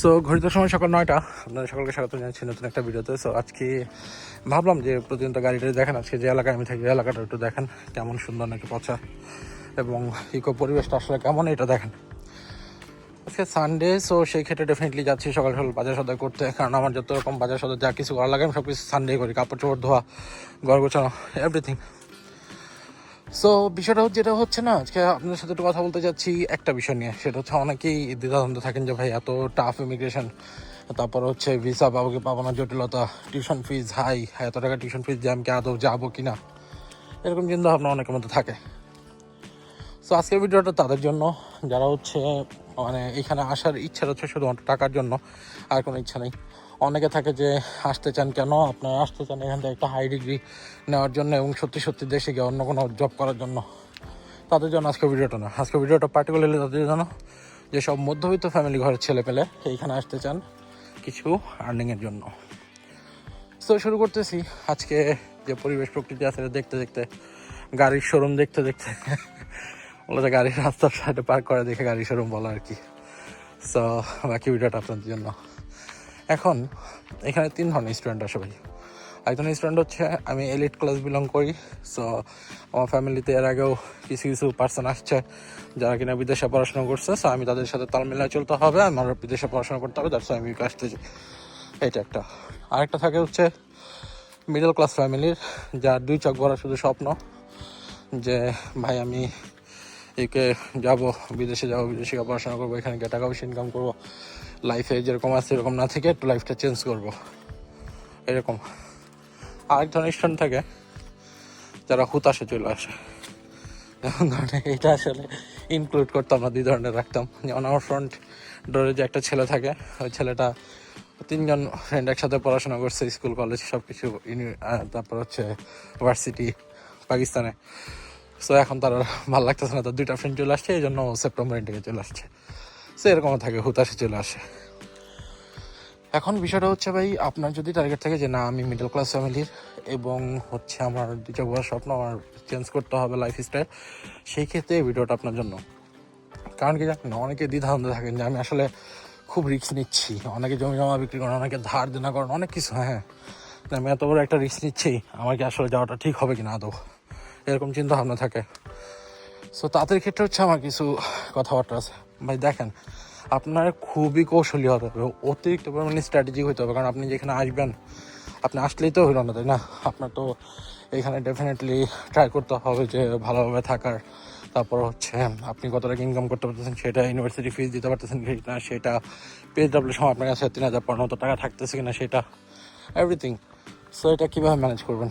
So ঘড়িতে সময় সকাল নয়টা। আপনাদের সকলকে স্বাগত জানাচ্ছি নতুন একটা ভিডিওতে। সো আজকে ভাবলাম যে প্রতিদিন তো গাড়িটা দেখেন, আজকে যে এলাকায় আমি থাকি এলাকাটা একটু দেখেন, কেমন সুন্দর নাকি পচা এবং ইকো পরিবেশটা আসলে কেমন, এটা দেখেন। আজকে সানডে সো সেই ক্ষেত্রে ডেফিনেটলি যাচ্ছি সকাল সকাল বাজার সদাই করতে, কারণ আমার যত রকম বাজার সদাই যা কিছু করা লাগে, আমি সব কিছু সানডে করি। কাপড় চোপড় ধোয়া, ঘর গোছানো এভরিথিং সো বিষয়টা যেটা হচ্ছে না, আজকে আপনাদের সাথে একটু কথা বলতে চাচ্ছি একটা বিষয় নিয়ে। সেটা হচ্ছে অনেকেই দ্বিধাদ্বন্দ্ব থাকেন যে, ভাই, এত টাফ ইমিগ্রেশন তারপর হচ্ছে ভিসা বাবাকে পাবানোর জটিলতা টিউশন ফিজ হাই এত টাকা টিউশন ফিজ যে আমি কি আদৌ যাব কি না এরকম চিন্তা ভাবনা অনেকের মধ্যে থাকে। সো আজকের ভিডিওটা তাদের জন্য। যারা হচ্ছে মানে এখানে আসার ইচ্ছা হচ্ছে শুধুমাত্র টাকার জন্য, আর কোনো ইচ্ছা নেই। অনেকে থাকে যে আসতে চান কেন? আপনারা আসতে চান এখান থেকে একটা হাই ডিগ্রি নেওয়ার জন্য এবং সত্যি সত্যি দেশে গিয়ে অন্য কোনো জব করার জন্য। তাদের জন্য আজকে ভিডিওটা না। আজকে ভিডিওটা পার্টিকুলারলি তাদের জন্য যে সব মধ্যবিত্ত ফ্যামিলি ঘরের ছেলে পেলে এইখানে আসতে চান কিছু আর্নিংয়ের জন্য। তো শুরু করতেছি। আজকে যে পরিবেশ প্রকৃতি আছে দেখতে দেখতে গাড়ির শোরুম দেখতে দেখতে। বলতে গাড়ির রাস্তার সাইডে পার্ক করে দেখে গাড়ির শোরুম বলা আর কি। সো বাকি ভিডিওটা আপনাদের জন্য। এখন এখানে তিন ধরনের স্টুডেন্ট আসে ভাই। একজন স্টুডেন্ট হচ্ছে আমি এলিট ক্লাস বিলং করি সো আমার ফ্যামিলিতে এর আগেও কিছু কিছু পার্সন আসছে যারা কিনা বিদেশে পড়াশোনা করছে সো আমি তাদের সাথে তাল মিলিয়ে চলতে হবে আমার বিদেশে পড়াশোনা করতে হবে দ্যাটস আমি আসতে চাই এটা একটা। আরেকটা থাকে হচ্ছে মিডল ক্লাস ফ্যামিলির যার দুই চোখ ভরা শুধু স্বপ্ন যে, ভাই, আমি একে যাব, বিদেশে যাব, বিদেশে পড়াশোনা করব, এখানে গিয়ে টাকা পয়সা ইনকাম করব। লাইফে যেরকম আছে, এরকম না থেকে একটু লাইফটা চেঞ্জ করব। এরকম। আরেক ধরনের স্টুডেন্ট থাকে, যারা হুতাশে চলে আসে। যেমন ধরেন এটা আসলে ইনক্লুড করতাম না দুই ধরনের রাখতাম। যেমন আমার ফ্রন্ট ডোরে যে একটা ছেলে থাকে, ওই ছেলেটা তিনজন ফ্রেন্ড একসাথে পড়াশোনা করছে স্কুল কলেজ সব কিছু তারপর হচ্ছে ভার্সিটি পাকিস্তানে। সো এখন তার ভালো লাগতেছে না, তার দুইটা ফ্রেন্ড চলে আসছে, এই জন্য সেপ্টেম্বর ইন্ডিকে চলে আসছে। সো এরকমও থাকে, হুতাশে চলে আসে। এখন বিষয়টা হচ্ছে ভাই, আপনার যদি টার্গেট থাকে যে না, আমি মিডল ক্লাস ফ্যামিলির এবং হচ্ছে আমার দুটো বড় স্বপ্ন, আমার চেঞ্জ করতে হবে লাইফ স্টাইল সেই ক্ষেত্রে এই ভিডিওটা আপনার জন্য। কারণ কি জানেন, অনেকে দ্বিধাদ্বন্দ্বে থাকেন যে আমি আসলে খুব রিস্ক নিচ্ছি। অনেকে জমি জমা বিক্রি করেন, অনেকে ধার দেনা করেন, অনেক কিছু হ্যাঁ তা আমি এত বড় একটা রিস্ক নিচ্ছি, আমার কি আসলে যাওয়াটা ঠিক হবে কি না আদৌ? এরকম চিন্তা ভাবনা থাকে। সো তাদের ক্ষেত্রে হচ্ছে আমার কিছু কথাবার্তা আছে। ভাই, দেখেন, আপনার খুবই কৌশলী হতে হবে অতিরিক্ত পরিমাণে স্ট্র্যাটেজিক হতে হবে। কারণ আপনি যেখানে আসবেন, আপনি আসলেই তো হইল না, তাই না? আপনার তো এখানে ডেফিনেটলি ট্রাই করতে হবে যে ভালোভাবে থাকার। তারপর হচ্ছে, আপনি কত টাকা ইনকাম করতে পারতেছেন, সেটা ইউনিভার্সিটি ফিজ দিতে পারতেছেন কি না, সেটা পেজ ডাব্লিউ সময় আপনার কাছে তিন হাজার পনেরো টাকা থাকতেছে কিনা সেটা এভরিথিং সো এটা কীভাবে ম্যানেজ করবেন?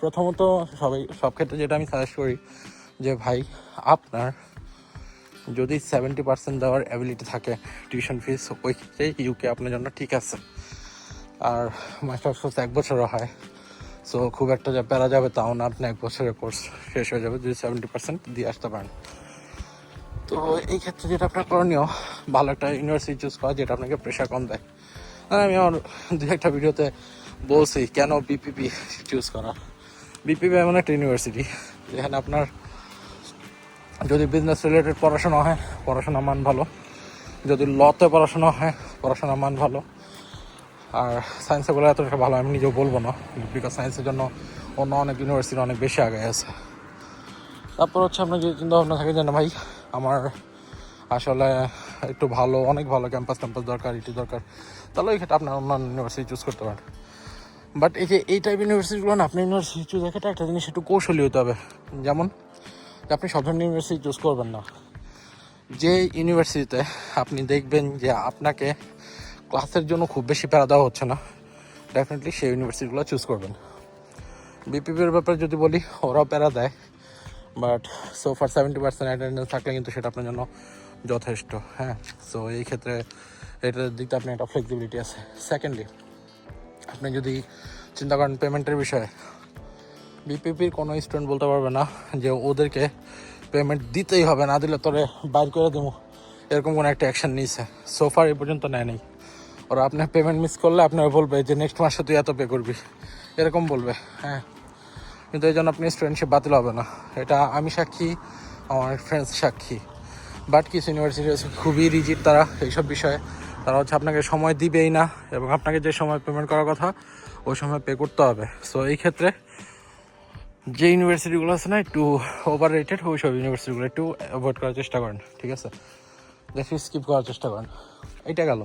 প্রথমত সবাই, সব ক্ষেত্রে যেটা আমি সাজেস্ট করি যে ভাই, আপনার যদি সেভেন্টি পার্সেন্ট দেওয়ার অ্যাবিলিটি থাকে টিউশন ফিস ওই ক্ষেত্রে ইউকে আপনার জন্য ঠিক আছে। আর মাস্টার্স কোর্স এক বছরও হয়। সো খুব একটা যা প্যারা যাবে তাও না, আপনি এক বছরের কোর্স শেষ হয়ে যাবে যদি সেভেন্টি পার্সেন্ট দিয়ে আসতে পারেন। তো এই ক্ষেত্রে যেটা আপনার করণীয়, ভালো একটা ইউনিভার্সিটি চুজ করা যেটা আপনাকে প্রেশার কম দেয়। আমি আমার দু একটা ভিডিওতে বলছি, কেন বিপিপি চুজ করা? বিপিপি এমন একটা ইউনিভার্সিটি যেখানে আপনার যদি বিজনেস রিলেটেড পড়াশোনা হয়, পড়াশোনার মান ভালো। যদি লতে পড়াশোনা হয়, পড়াশোনার মান ভালো। আর সায়েন্সেগুলো এতটা ভালো আমি নিজেও বলব না বিকজ সায়েন্সের জন্য অন্য অনেক ইউনিভার্সিটি অনেক বেশি আগে আছে। তারপর হচ্ছে আপনার যদি চিন্তা ভাবনা থাকে যে, না ভাই, আমার আসলে একটু ভালো, অনেক ভালো ক্যাম্পাস ট্যাম্পাস দরকার ইটি দরকার, তাহলে ওই ক্ষেত্রে আপনার অন্যান্য ইউনিভার্সিটি চুজ করতে পারেন। বাট এই যে, এই টাইপ ইউনিভার্সিটিগুলো না, আপনি ইউনিভার্সিটি চুজ একটা একটা জিনিস একটু কৌশলী হতে হবে। যেমন আপনি সব ধরনের ইউনিভার্সিটি চুজ করবেন না। যে ইউনিভার্সিটিতে আপনি দেখবেন যে আপনাকে ক্লাসের জন্য খুব বেশি প্যারা দেওয়া হচ্ছে না ডেফিনেটলি সেই ইউনিভার্সিটিগুলো চুজ করবেন। বিপিপির ব্যাপারে যদি বলি, ওরাও প্যারা দেয় but so far seventy percent attendance থাকলে কিন্তু সেটা আপনার জন্য যথেষ্ট হ্যাঁ। সো এই ক্ষেত্রে এটার দিক দিয়ে আপনার একটা ফ্লেক্সিবিলিটি আছে। সেকেন্ডলি আপনি যদি চিন্তা করেন পেমেন্টের বিষয়ে বিপিপির কোনো স্টুডেন্ট বলতে পারবে না যে ওদেরকে পেমেন্ট দিতেই হবে, না দিলে তোরে বাইর করে দেবো। এরকম কোনো একটা অ্যাকশন নিয়েছে। সোফার এই পর্যন্ত নেয় নেই। ওরা আপনার পেমেন্ট মিস করলে আপনার বলবে যে নেক্সট মাসে তুই এত পে করবি। এরকম বলবে হ্যাঁ। কিন্তু এই জন্য আপনি স্টুডেন্টশিপ বাতিল হবে না। এটা আমি সাক্ষী, আমার ফ্রেন্ডস সাক্ষী। বাট কিছু ইউনিভার্সিটি আছে খুবই রিজিট তারা এইসব বিষয়ে। তারা হচ্ছে আপনাকে সময় দিবেই না এবং আপনাকে যে সময় পেমেন্ট করার কথা, ওই সময় পে করতে হবে। সো এই ক্ষেত্রে যে ইউনিভার্সিটিগুলো আছে না, একটু ওভার রেটেড ওই সব ইউনিভার্সিটিগুলো একটু অ্যাভয়েড করার চেষ্টা করেন, ঠিক আছে? দেখি স্কিপ করার চেষ্টা করেন। এইটা গেল।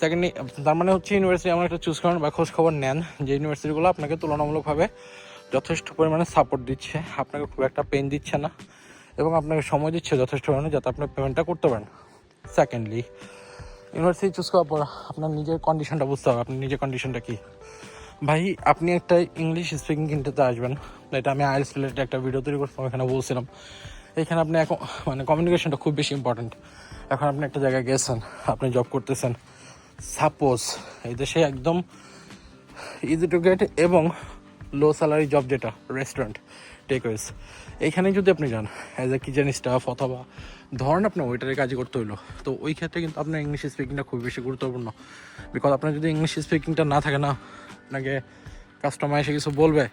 সেকেন্ডলি তার মানে হচ্ছে ইউনিভার্সিটি এমন একটা চুজ করেন বা খোঁজ খবর নেন যে ইউনিভার্সিটিগুলো আপনাকে তুলনামূলকভাবে যথেষ্ট পরিমাণে সাপোর্ট দিচ্ছে, আপনাকে খুব একটা পেন দিচ্ছে না এবং আপনাকে সময় দিচ্ছে যথেষ্ট পরিমাণে যাতে আপনি পেমেন্টটা করতে পারেন। সেকেন্ডলি ইউনিভার্সিটি চুজ করার পর আপনার নিজের কন্ডিশনটা বুঝতে হবে, আপনার নিজের কন্ডিশনটা কী? ভাই, আপনি একটা ইংলিশ স্পিকিং কিনতে আসবেন। এটা আমি আইএলস রিলেটেড একটা ভিডিও তৈরি করছিলাম এখানে বলছিলাম। এখানে আপনি এখন মানে কমিউনিকেশনটা খুব বেশি ইম্পর্ট্যান্ট এখন আপনি একটা জায়গায় গেছেন, আপনি জব করতেছেন। সাপোজ এই দেশে একদম ইজি টু গেট এবং লো স্যালারি জব যেটা রেস্টুরেন্ট টেকওয়েস এইখানে যদি আপনি যান অ্যাজ এ কিচেন স্টাফ অথবা ধরেন আপনি ওয়েটারের কাজ করতে হইল, তো ওই ক্ষেত্রে কিন্তু আপনার ইংলিশ স্পিকিংটা খুব বেশি গুরুত্বপূর্ণ। বিকজ আপনার যদি ইংলিশ স্পিকিংটা না থাকে না আপনাকে কাস্টমার এসে কিছু বলবে,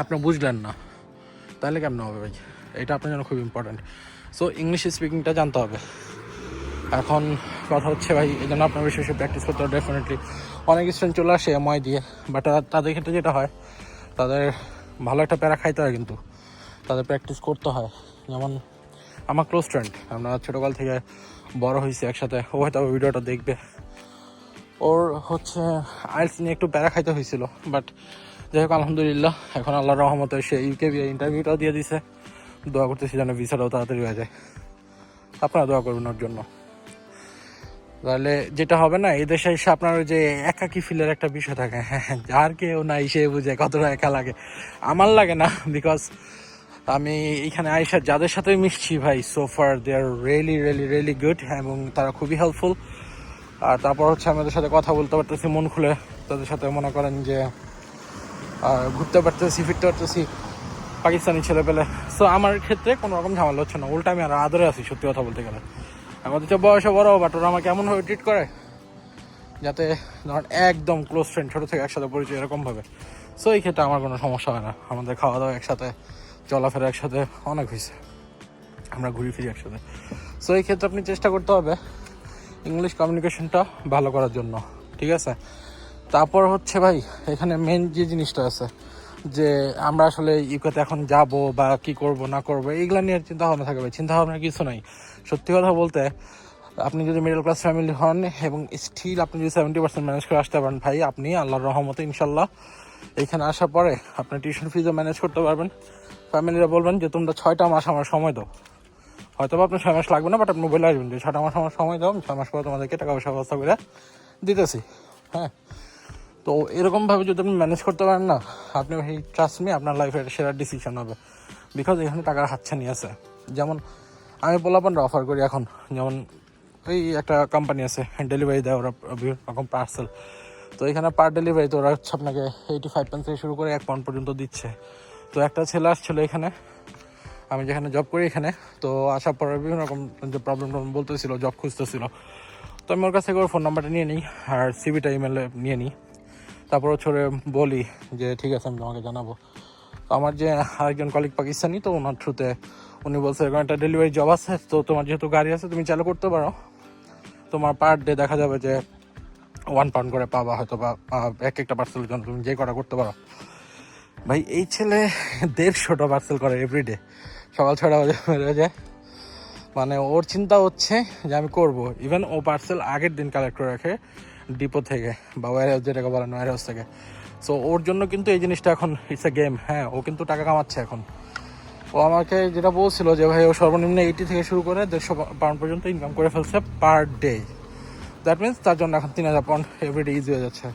আপনি বুঝলেন না। তাহলে কেমন হবে ভাই? এটা আপনার জন্য খুব ইম্পর্ট্যান্ট সো ইংলিশ স্পিকিংটা জানতে হবে। এখন কথা হচ্ছে ভাই, এই জন্য আপনার বেশি বেশি প্র্যাকটিস করতে হবে ডেফিনেটলি অনেক স্টুডেন্ট চলে আসে এমআই দিয়ে বাট তাদের ক্ষেত্রে যেটা হয়, তাদের ভালো একটা প্যারা খাইতে হয় কিন্তু। তাদের প্র্যাকটিস করতে হয়। যেমন আমার ক্লোজ ফ্রেন্ড আমরা ছোটোকাল থেকে বড় হয়েছি একসাথে, ও হয়তো ভিডিওটা দেখবে। ওর হচ্ছে আইএলস নিয়ে একটু প্যারা খাইতে হয়েছিল বাট যাই হোক, আলহামদুলিল্লাহ, এখন আল্লাহর রহমতে সে ইউকে ইন্টারভিউটাও দিয়ে দিছে। দোয়া করতেছি যেন ভিসাটাও তাড়াতাড়ি হয়ে যায়। আপনারা দোয়া করবেন ওর জন্য। তাহলে যেটা হবে না, এই দেশে এসে আপনার যে একাকি ফিলের একটা বিষয় থাকে। হ্যাঁ যার কেউ নাই, সে বুঝে কতটা একা লাগে। আমার লাগে না বিকজ আমি এখানে আইসা যাদের সাথে মিশছি ভাই so far they are really really really good এবং তারা খুবই হেল্পফুল আর তারপর হচ্ছে আমাদের সাথে কথা বলতে পারতেছি, মন খুলে। তাদের সাথে মনে করেন যে ঘুরতে পারতেছি, ফিরতে পারতেছি পাকিস্তানি ছেলে পেলে সো আমার ক্ষেত্রে কোনো রকম ঝামেলা হচ্ছে না, উল্টা আমি আর আদরে আছি সত্যি কথা বলতে গেলে। আমাদের চেয়ে বয়সে বড় বাট ওরা আমাকে এমনভাবে ট্রিট করে যাতে ধরেন একদম ক্লোজ ফ্রেন্ড ছোটো থেকে একসাথে পরিচয় এরকমভাবে। সো এই ক্ষেত্রে আমার কোনো সমস্যা হয় না। আমাদের খাওয়া দাওয়া একসাথে, চলাফেরা একসাথে, অনেক হয়েছে। আমরা ঘুরি ফিরি একসাথে। সো এই ক্ষেত্রে আপনি চেষ্টা করতে হবে। ইংলিশ কমিউনিকেশনটা ভালো করার জন্য, ঠিক আছে? তারপর হচ্ছে ভাই, এখানে মেন যে জিনিসটা আছে, যে আমরা আসলে ইউকেতে এখন যাব বা কি করব, না করব, এইগুলা নিয়ে চিন্তা ভাবনা থাকে ভাই, চিন্তা ভাবনা কিছু নাই। সত্যি কথা বলতে, আপনি যদি মিডল ক্লাস ফ্যামিলি হন এবং স্টিল আপনি যদি সেভেন্টি পার্সেন্ট ম্যানেজ করে আসতে পারেন ভাই, আপনি আল্লাহর রহমতে ইনশাল্লাহ এইখানে আসার পরে আপনার টিউশন ফিজও ম্যানেজ করতে পারবেন। ফ্যামিলিরা বলবেন যে, তোমরা ছয়টা মাস আমার সময় দাও। হয়তো আপনার ছয় মাস লাগবে না বাট আপনি বলে আসবেন যে ছটা মাস আমার সময় দাও ছয় মাস পরে তোমাদেরকে টাকা পয়সা ব্যবস্থা করে দিতেছি হ্যাঁ? তো এরকমভাবে যদি আপনি ম্যানেজ করতে পারেন না, আপনি এই ট্রাস্ট মি আপনার লাইফের সেরা ডিসিশন হবে। বিকজ এখানে টাকার হাতছানি আছে। যেমন আমি পোলাপানরা অফার করি এখন, যেমন ওই একটা কোম্পানি আছে ডেলিভারি দেয় ওরা বিভিন্ন রকম পার্সেল তো এখানে পার ডেলিভারি তো ওরা হচ্ছে আপনাকে এইটি ফাইভ পাউন্ড থেকে শুরু করে এক পাউন্ড পর্যন্ত দিচ্ছে। তো একটা ছেলে আসছিল এখানে আমি যেখানে জব করি এখানে, তো আসার পরে বিভিন্ন রকম যে প্রবলেম টবলেম বলতেছিল জব খুঁজতেছিল। তো আমি ওর কাছ থেকে ওর ফোন নাম্বারটা নিয়ে নিই, আর সিবিটা ইমেলে নিয়ে নিই। তারপর ওরে বলি যে, ঠিক আছে, আমি তোমাকে জানাব। তো আমার যে আরেকজন কলিগ পাকিস্তানি, তো ওনার থ্রুতে উনি বলছে, এরকম একটা ডেলিভারি জব আছে, তো তোমার যেহেতু গাড়ি আছে, তুমি চালু করতে পারো। তোমার পার ডে দেখা যাবে যে ওয়ান পাউন্ড করে পাবা, হয়তো বা এক একটা পার্সেলের জন্য তুমি যে কটা করতে পারো। ভাই, এই ছেলে দেড়শোটা পার্সেল করে এভরিডে সকাল ছটা বাজে বেরোয় যায় মানে ওর চিন্তা হচ্ছে যে আমি করব। ইভেন ও পার্সেল আগের দিন কালেক্ট করে রাখে ডিপো থেকে বা ওয়ার হাউস যেটাকে বলেন ওয়ার হাউস থেকে। সো ওর জন্য কিন্তু এই জিনিসটা এখন ইটস এ গেম হ্যাঁ ও কিন্তু টাকা কামাচ্ছে এখন। ও আমাকে যেটা বলছিল যে, ভাই, ও সর্বনিম্ন এইটি থেকে শুরু করে দেড়শো পাউন্ড পর্যন্ত ইনকাম করে ফেলছে পার ডে দ্যাট মিনস তার জন্য এখন তিন হাজার পাউন্ড এভরিডে ইজি হয়ে যাচ্ছে।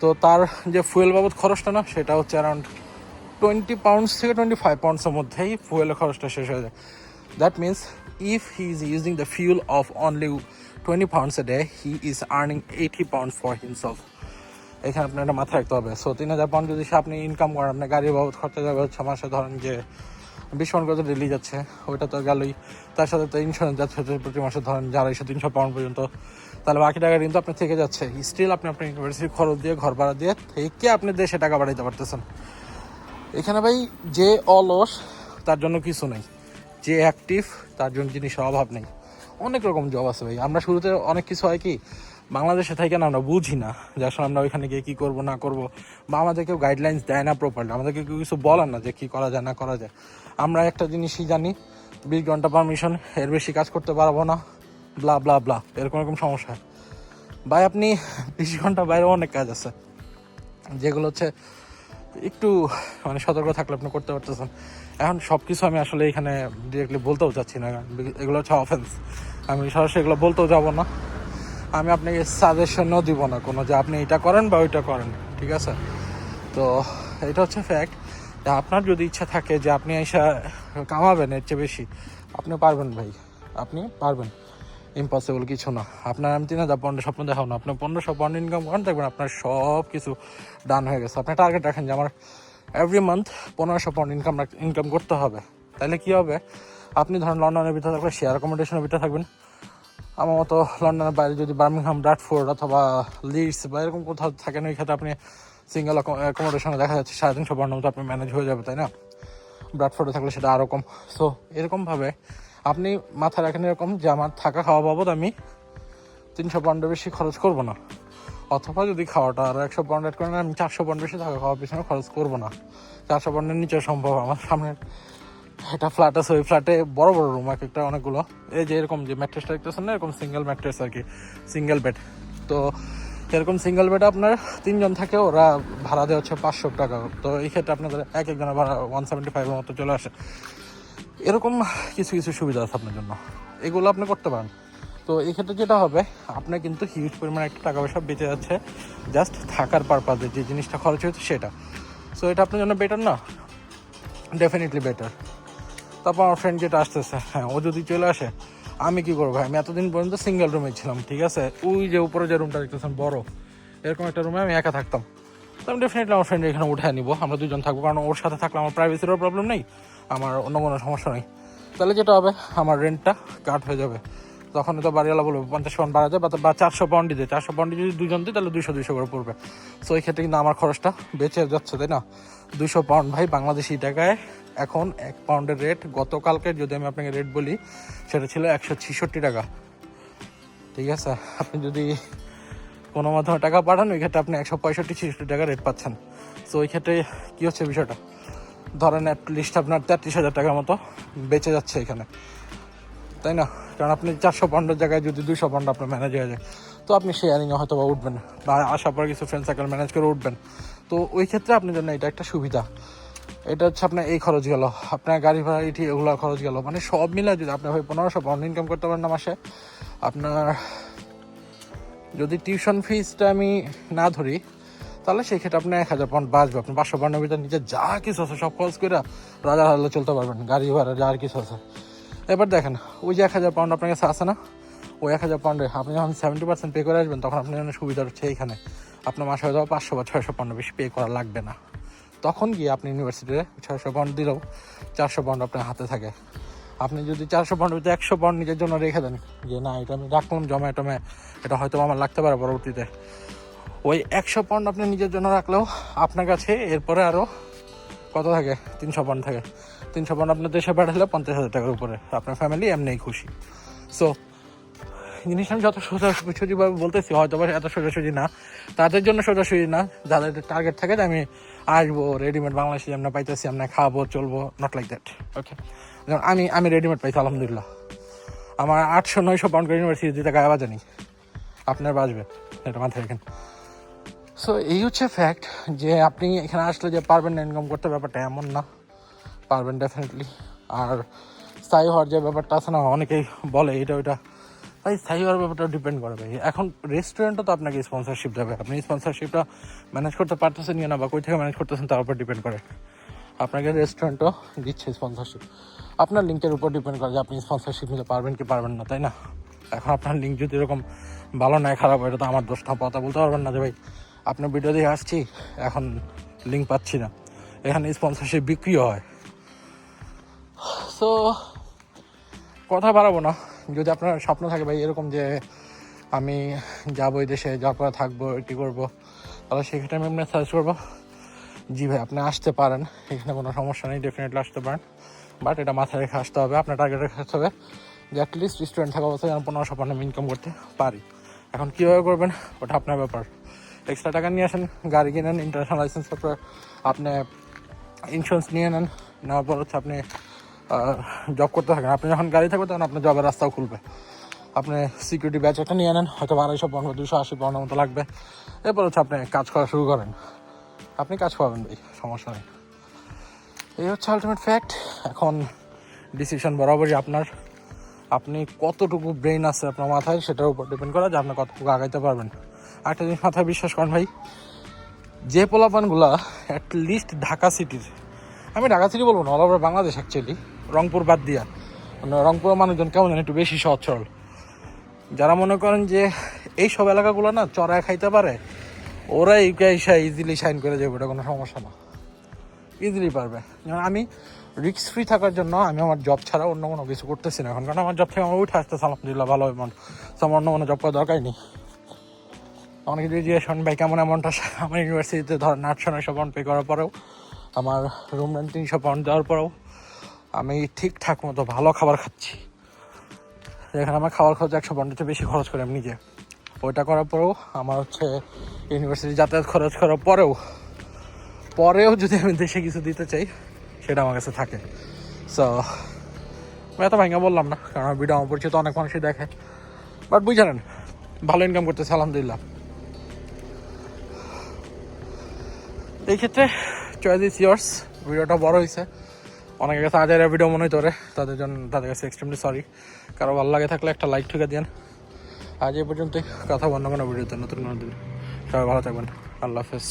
তো তার যে ফুয়েল বাবদ খরচটা না, সেটা হচ্ছে অ্যারাউন্ড টোয়েন্টি পাউন্ডস থেকে টোয়েন্টি ফাইভ পাউন্ডসের মধ্যেই ফুয়েলের খরচটা শেষ হয়ে যায়। That means if he is using the fuel of only twenty pounds a day he is earning eighty pound for himself এখানে আপনার একটা মাথায় রাখতে হবে। সো তিন হাজার পাউন্ড যদি আপনি ইনকাম করেন, আপনার গাড়ির বাবদ খরচা যাবে হচ্ছে মাসে ধরেন যে বিশ পাউন্ড করে ডেলি যাচ্ছে, ওইটা তো গেলই। তার সাথে তো ইন্স্যুরেন্স যাচ্ছে প্রতি মাসে ধরেন আড়াইশো তিনশো পাউন্ড পর্যন্ত। তাহলে বাকি টাকা কিন্তু আপনার থেকে যাচ্ছে। স্টিল আপনি আপনার ইউনিভার্সিটির খরচ দিয়ে ঘর ভাড়া দিয়ে থেকে আপনি দেশে টাকা বাড়াইতে পারতেছেন। এখানে ভাই যে অলস, তার জন্য কিছু নেই। যে অ্যাক্টিভ তার জন্য জিনিসের অভাব নেই। অনেক রকম জব আছে ভাই। আমরা শুরুতে অনেক কিছু হয় কি, বাংলাদেশে থেকে না আমরা বুঝি না যে আসলে আমরা ওইখানে গিয়ে কী করব, না করব। বা আমাদের কেউ গাইডলাইন্স দেয় না প্রপারলি আমাদেরকে কেউ কিছু বলার না যে কী করা যায়, না করা যায়। আমরা একটা জিনিসই জানি, বিশ ঘণ্টা পারমিশন এর বেশি কাজ করতে পারব না। ব্লা ব্লা ব্লা এরকম এরকম সমস্যা। ভাই, আপনি বিশ ঘণ্টা বাইরে অনেক কাজ আছে। যেগুলো হচ্ছে একটু মানে সতর্ক থাকলে আপনি করতে পারতেছেন। এখন সব কিছু আমি আসলে এখানে ডিরেক্টলি বলতেও চাচ্ছি না এগুলো হচ্ছে অফেন্স আমি সরাসরি এগুলো বলতেও যাব না। আমি আপনাকে সাজেশনও দিব না কোনো যে আপনি এটা করেন বা ওইটা করেন, ঠিক আছে? তো এটা হচ্ছে ফ্যাক্ট আপনার যদি ইচ্ছা থাকে যে আপনি এসে কামাবেন, এর চেয়ে বেশি আপনি পারবেন ভাই। আপনি পারবেন। ইম্পসিবল কিছু না। আপনার আমি তিন হাজার পনেরো স্বপ্ন দেখাও না। আপনি পনেরোশো পনেরো ইনকাম করেন, দেখবেন আপনার সব কিছু ডান হয়ে গেছে। আপনি টার্গেট রাখেন যে আমার এভরি মান্থ পনেরোশো পনেরো ইনকাম ইনকাম করতে হবে। তাহলে কি হবে? আপনি ধরেন লন্ডনের ভিতরে থাকলে শেয়ার অ্যাকোমোডেশনের ভিতরে থাকবেন। আমার মতো লন্ডনের বাইরে যদি বার্মিংহাম, ব্রাডফোর্ড অথবা লিডস বা এরকম কোথাও থাকেন, ওই ক্ষেত্রে আপনি সিঙ্গেল অ্যাকোমোডেশনে দেখা যাচ্ছে সাড়ে তিনশো বর্ণ মতো আপনি ম্যানেজ হয়ে যাবে, তাই না? ব্রাডফোর্ডে থাকলে সেটা আরও কম। সো এরকমভাবে আপনি মাথায় রাখেন এরকম যে আমার থাকা খাওয়া বাবদ আমি তিনশো পয়েন্টের বেশি খরচ করব না। অথবা যদি খাওয়াটা আরও একশো পয়েন্ট অ্যাড করেন, আমি চারশো পয়েন্ট বেশি থাকা খাওয়ার পিছনে খরচ করব না। চারশো পয়েন্টের নিচে সম্ভব, আমার সামনে একটা ফ্ল্যাট আছে, ওই ফ্ল্যাটে বড় বড় রুম এক একটা অনেকগুলো। এই যে এরকম যে ম্যাট্রেসটা দেখতেছেন না, এরকম সিঙ্গেল ম্যাট্রেস আর কি সিঙ্গেল বেড তো এরকম সিঙ্গেল বেড আপনার তিনজন থাকে, ওরা ভাড়া দেওয়া হচ্ছে পাঁচশো টাকা। তো এই ক্ষেত্রে আপনাদের এক একজনের ভাড়া ওয়ান সেভেন্টি ফাইভের মতো চলে আসে। এরকম কিছু কিছু সুবিধা আছে আপনার জন্য। এগুলো আপনি করতে পারেন। তো এই ক্ষেত্রে যেটা হবে আপনার কিন্তু হিউজ পরিমাণে একটা টাকা পয়সা বেঁচে যাচ্ছে। জাস্ট থাকার পারপাজে যে জিনিসটা খরচ হচ্ছে সেটা। সো এটা আপনার জন্য বেটার না? ডেফিনেটলি বেটার তারপর আমার ফ্রেন্ড যেটা আসতেছে হ্যাঁ ও যদি চলে আসে, আমি কি করব? আমি এতদিন পর্যন্ত সিঙ্গেল রুমে ছিলাম, ঠিক আছে? ওই যে উপরে যে রুমটা দেখতেছেন, বড়। এরকম একটা রুমে আমি একা থাকতাম। তো আমি ডেফিনেটলি আমার ফ্রেন্ড এখানে উঠে নিবো। আমরা দুজন থাকব, কারণ ওর সাথে থাকলে আমার প্রাইভেসিরও প্রবলেম নেই। আমার অন্য কোনো সমস্যা নেই। তাহলে যেটা হবে, আমার রেন্টটা কাট হয়ে যাবে। তখন তো বাড়িওয়ালা বলবে, পঞ্চাশ পাউন্ড বাড়া যায় বা চারশো পাউন্ড দিতে চারশো পাউন্ড যদি দুজন দিই তাহলে দুশো দুশো করে পড়বে। সো এই ক্ষেত্রে কিন্তু আমার খরচটা বেঁচে যাচ্ছে, তাই না? দুশো পাউন্ড ভাই, বাংলাদেশি টাকায় এখন এক পাউন্ডের রেট গতকালকে যদি আমি আপনাকে রেট বলি, সেটা ছিল একশো ছেষট্টি টাকা। ঠিক আছে? আপনি যদি কোনো মাধ্যমে টাকা পাঠান, ওই ক্ষেত্রে আপনি একশো পঁয়ষট্টি, ছেষট্টি টাকা রেট পাচ্ছেন। সো ওই ক্ষেত্রে কী হচ্ছে বিষয়টা? ধরেন অ্যাটলিস্ট আপনার তেত্রিশ হাজার টাকার মতো বেঁচে যাচ্ছে এখানে। তাই না? কারণ আপনি চারশো পাউন্ডের জায়গায় যদি দুশো পাউন্ড আপনার ম্যানেজ হয়ে যায়, তো আপনি শেয়ারিংয়ে হয়তো বা উঠবেন। বা আসার পর কিছু ফ্রেন্ড সার্কেল ম্যানেজ করে উঠবেন। তো ওই ক্ষেত্রে আপনার জন্য এটা একটা সুবিধা। এটা হচ্ছে আপনার এই খরচ গেল। আপনার গাড়ি ভাড়া এটি এগুলো খরচ গেল। মানে সব মিলে যদি আপনি ভাই পনেরোশো পাউন্ড ইনকাম করতে পারেন না মাসে, আপনার যদি টিউশন ফিজটা আমি না ধরি তাহলে সেই ক্ষেত্রে আপনি এক হাজার পাউন্ড বাঁচবে। আপনি পাঁচশো পাউন্ডের ভিতরে নিজের যা কিছু আছে সব খরচ করে রাজা হালে চলতে পারবেন, গাড়ি ভাড়া যা কিছু আছে। এবার দেখেন, ওই যে এক হাজার পাউন্ড আপনার কাছে আছে না, ওই এক হাজার পাউন্ডে আপনি যখন সেভেন্টি পার্সেন্ট পে করে আসবেন, তখন আপনার জন্য সুবিধা হচ্ছে এইখানে। আপনার মাসে হয়তো পাঁচশো বা ছয়শো পাউন্ড বেশি পে করা লাগবে না। তখন গিয়ে আপনি ইউনিভার্সিটিতে ছয়শো পাউন্ড দিলেও চারশো পাউন্ড আপনার হাতে থাকে। আপনি যদি চারশো পাউন্ড ভিতরে একশো পাউন্ড নিজের জন্য রেখে দেন, যে না, এটা আমি রাখলাম জমা টমে এটা হয়তো আমার লাগতে পারে পরবর্তীতে। ওই একশো পাউন্ড আপনি নিজের জন্য রাখলেও আপনার কাছে এরপরে আরও কত থাকে? তিনশো পাউন্ড থাকে। তিনশো পাউন্ড আপনার দেশে পাঠালে পঞ্চাশ হাজার টাকার উপরে। আপনার ফ্যামিলি এমনিই খুশি। সো জিনিসটা আমি যত সোজাসুজিভাবে বলতেছি হয়তো বা এত সোজাসুজি না। তাদের জন্য সোজাসুজি না। যাদের টার্গেট থাকে যে আমি আসব রেডিমেড বাংলাদেশি আমরা পাইতেছি, আমরা খাব, চলবো নট লাইক দ্যাট ওকে যেমন আমি আমি রেডিমেড পাইছি, আলহামদুলিল্লাহ। আমার আটশো নয়শো পাউন্ড করে ইউনিভার্সিটি দিতে গায়ে বাজানি আপনার বাজবে, এটা মাথায় রাখেন। সো এই হচ্ছে ফ্যাক্ট যে আপনি এখানে আসলে যে পারবেন না ইনকাম করতে ব্যাপারটা এমন না। পারবেন ডেফিনেটলি আর স্থায়ী হওয়ার যে ব্যাপারটা আছে না, অনেকেই বলে এটা, ওইটা। ভাই স্থায়ী হওয়ার ব্যাপারটা ডিপেন্ড করে ভাই। এখন রেস্টুরেন্টও তো আপনাকে স্পন্সরশিপ দেবে। আপনি স্পন্সরশিপটা ম্যানেজ করতে পারতেছেন না বা কই থেকে ম্যানেজ করতেছেন তার উপর ডিপেন্ড করে। আপনাকে রেস্টুরেন্টও দিচ্ছে স্পন্সরশিপ আপনার লিঙ্কের উপর ডিপেন্ড করে যে আপনি স্পন্সরশিপ নিতে পারবেন কি পারবেন না, তাই না? এখন আপনার লিঙ্ক যদি এরকম ভালো নয় খারাপ হয়, এটা তো আমার দোষটা কথা বলতে পারবেন না যে ভাই। আপনার ভিডিও দিয়ে আসছি, এখন লিঙ্ক পাচ্ছি না। এখানে স্পন্সরশিপ বিক্রিও হয়। সো কথা বাড়াবো না। যদি আপনার স্বপ্ন থাকে ভাই এরকম যে আমি যাব এই দেশে যাওয়ার পরে থাকব, এটি করব, তাহলে সেক্ষেত্রে আমি আপনার সার্চ করব, জি ভাই, আপনি আসতে পারেন। এখানে কোনো সমস্যা নেই ডেফিনেটলি আসতে পারেন। বাট এটা মাথায় রেখে আসতে হবে, আপনার টার্গেট রেখে আসতে হবে যে অ্যাটলিস্ট স্টুডেন্ট থাকা অবস্থায় যেন পনেরোশো পনেরো ইনকাম করতে পারি। এখন কীভাবে করবেন, ওটা আপনার ব্যাপার। এক্সট্রা টাকা নিয়ে আসেন, গাড়ি কিনেন ইন্টারন্যাশনাল লাইসেন্স তারপর আপনি ইন্স্যুরেন্স নিয়ে নেন, নেওয়ার পর হচ্ছে আপনি জব করতে থাকেন। আপনি যখন গাড়ি থাকবে তখন আপনার জবের রাস্তাও খুলবে। আপনি সিকিউরিটি ব্যাচ একটা নিয়ে নেন, হয়তো আড়াইশো পনেরো, দুশো, আশি পনেরো মতো লাগবে। এরপর হচ্ছে আপনি কাজ করা শুরু করেন। আপনি কাজ পাবেন ভাই, সমস্যা নেই। এই হচ্ছে আলটিমেট ফ্যাক্ট এখন ডিসিশন বরাবরই আপনার। আপনি কতটুকু ব্রেন আছে আপনার মাথায়, সেটার উপর ডিপেন্ড করা যে আপনি কতটুকু আগাইতে পারবেন। একটা জিনিস মাথায় বিশ্বাস করেন ভাই, যে পোলাপানগুলা অ্যাটলিস্ট ঢাকা সিটির আমি ঢাকা সিটি বলব না all over Bangladesh actually Rangpur বাদ দিয়া মানে রংপুরের মানুষজন কেমন জানি একটু বেশি সহজ সরল যারা মনে করেন যে এই সব এলাকাগুলো না চড়ায় খাইতে পারে ওরা ওরাই ইজিলি সাইন করে যাবে ওটা কোনো সমস্যা না। ইজিলি পারবে। যেমন আমি রিক্স ফ্রি থাকার জন্য আমি আমার জব ছাড়া অন্য কোনো কিছু করতেছি না, এখন কারণ আমার জব থেকে আমার উঠে আসতে সালাম আলহামদুলিল্লাহ ভালো তো আমার অন্য কোনো জব করার দরকারই নেই। অনেক গ্রাজুয়েশন ভাই কেমন অ্যামাউন্ট আমার ইউনিভার্সিটিতে ধরেন আটশো নয়শো পাউন্ড পে করার পরেও, আমার রুম রেন্ট তিনশো পাউন্ড দেওয়ার পরেও, আমি ঠিকঠাক মতো ভালো খাবার খাচ্ছি। যেখানে আমার খাবার খরচ একশো পাউন্ডের বেশি খরচ করি আমি নিজে। ওইটা করার পরেও, আমার হচ্ছে ইউনিভার্সিটি যাতায়াত খরচ করার পরেও পরেও যদি আমি দেশে কিছু দিতে চাই, সেটা আমার কাছে থাকে। সো আমি এত ভাঙা বললাম না, কারণ ভিডিও আমার পরিচিত অনেক মানুষই দেখে। বাট বুঝে নেন, ভালো ইনকাম করতেছে, আলহামদুলিল্লাহ। এই ক্ষেত্রে চয়েস ইস ইয়ার্স ভিডিওটা বড় হয়েছে অনেকের কাছে হাজার ভিডিও মনে তোরে। তাদের জন্য তাদের কাছে এক্সট্রিমলি সরি কারও ভালো লাগে থাকলে একটা লাইক ঠেকে দেন আজ এই পর্যন্তই। কথা বন্ধ কোনো ভিডিওতে নতুন কোনো দিন। সবাই ভালো থাকবেন। আল্লাহ হাফেজ।